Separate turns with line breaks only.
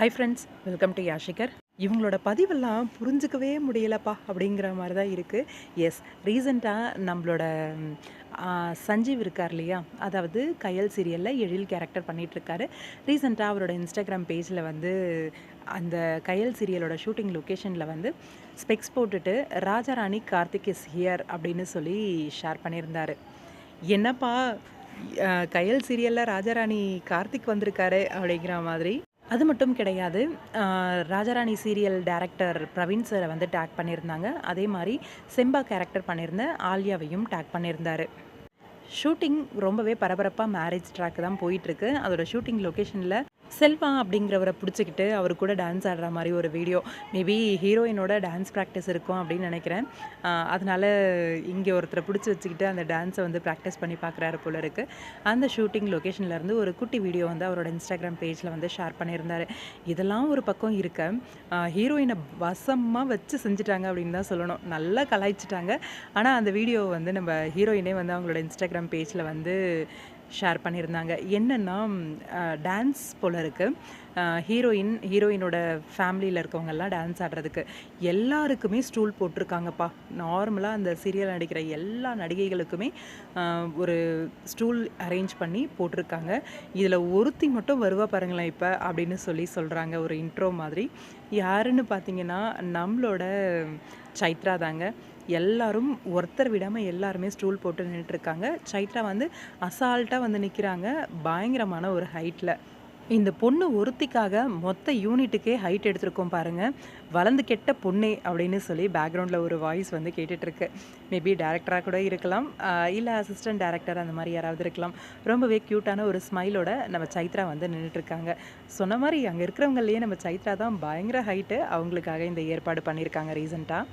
High friends welcome to யாஷிகர் இவங்களோட பதிவெல்லாம் புரிஞ்சுக்கவே முடியலப்பா அப்படிங்கிற மாதிரி தான் இருக்குது எஸ் ரீசண்டாக நம்மளோட சஞ்சீவ் இருக்கார் இல்லையா? அதாவது கயல் சீரியலில் எழில் கேரக்டர் பண்ணிகிட்ருக்காரு ரீசெண்டாக அவரோட இன்ஸ்டாகிராம் பேஜில் வந்து அந்த கயல் சீரியலோட ஷூட்டிங் லொக்கேஷனில் வந்து ஸ்பெக்ஸ் போட்டுட்டு ராஜாராணி கார்த்திக் இஸ் ஹியர் அப்படின்னு சொல்லி ஷேர் பண்ணியிருந்தாரு. என்னப்பா கயல் சீரியலில் ராஜாராணி கார்த்திக் வந்திருக்காரு அப்படிங்கிற மாதிரி அது மட்டும் கிடையாது. ராஜாராணி சீரியல் டேரக்டர் பிரவீன் சாரை வந்து டேக் பண்ணியிருந்தாங்க. அதே மாதிரி செம்பா கேரக்டர் பண்ணியிருந்த ஆலியாவையும் டேக் பண்ணியிருந்தார். ஷூட்டிங் ரொம்பவே பரபரப்பாக மேரேஜ் ட்ராக் தான் போயிட்டுருக்கு அதோட ஷூட்டிங் லொக்கேஷனில் செல்வா அப்படிங்கிறவரை பிடிச்சிக்கிட்டு அவர் கூட டான்ஸ் ஆடுற மாதிரி ஒரு வீடியோ மேபி ஹீரோயினோட டான்ஸ் ப்ராக்டிஸ் இருக்கும் அப்படின்னு நினைக்கிறேன். அதனால் அதனால இங்கே ஒருத்தரை பிடிச்சி வச்சுக்கிட்டு அந்த டான்ஸை வந்து ப்ராக்டிஸ் பண்ணி பார்க்குறாரு போல இருக்குது அந்த ஷூட்டிங் லொக்கேஷன்லேருந்து ஒரு குட்டி வீடியோ வந்து அவரோட இன்ஸ்டாகிராம் பேஜில் வந்து ஷேர் பண்ணியிருந்தார். இதெல்லாம் ஒரு பக்கம் இருக்க. ஹீரோயினை வசமாக வச்சு செஞ்சுட்டாங்க அப்படின்னு தான் சொல்லணும். நல்லா கலாய்ச்சிட்டாங்க. ஆனால் அந்த வீடியோ வந்து நம்ம ஹீரோயினே வந்து அவங்களோட இன்ஸ்டாகிராம் பேஜில் வந்து ஷேர் பண்ணியிருந்தாங்க. என்னென்னா டான்ஸ் போல் இருக்குது ஹீரோயின் ஹீரோயினோட ஃபேமிலியில் இருக்கவங்கெல்லாம் டான்ஸ் ஆடுறதுக்கு எல்லாருக்குமே ஸ்டூல் போட்டிருக்காங்கப்பா. நார்மலாக அந்த சீரியல் நடிக்கிற எல்லா நடிகைகளுக்குமே ஒரு ஸ்டூல் அரேஞ்ச் பண்ணி போட்டிருக்காங்க. இதில் ஒருத்தி மட்டும் வருவா பாருங்களேன் இப்போ அப்படின்னு சொல்லி சொல்கிறாங்க ஒரு இன்ட்ரோ மாதிரி. யாருன்னு பார்த்தீங்கன்னா நம்மளோட சைத்ரா தாங்க. எல்லாரும் ஒருத்தர் விடாமல் எல்லாருமே ஸ்டூல் போட்டு நின்றுட்டுருக்காங்க சைத்ரா வந்து அசால்ட்டாக வந்து நிற்கிறாங்க பயங்கரமான ஒரு ஹைட்டில் இந்த பொண்ணு ஒருத்திக்காக மொத்த யூனிட்டுக்கே ஹைட் எடுத்திருக்கோம் பாருங்க. வளர்ந்து கெட்ட பொண்ணே அப்படின்னு சொல்லி பேக்ரவுண்டில் ஒரு வாய்ஸ் வந்து கேட்டுட்ருக்கு மேபி டேரக்டராக கூட இருக்கலாம். இல்லை அசிஸ்டன்ட் டேரக்டர் அந்த மாதிரி யாராவது இருக்கலாம். ரொம்பவே க்யூட்டான ஒரு ஸ்மைலோட நம்ம சைத்ரா வந்து நின்றுட்டுருக்காங்க சொன்ன மாதிரி அங்கே இருக்கிறவங்களையே நம்ம சைத்ரா தான் பயங்கர ஹைட்டு அவங்களுக்காக இந்த ஏற்பாடு பண்ணியிருக்காங்க ரீசெண்டாக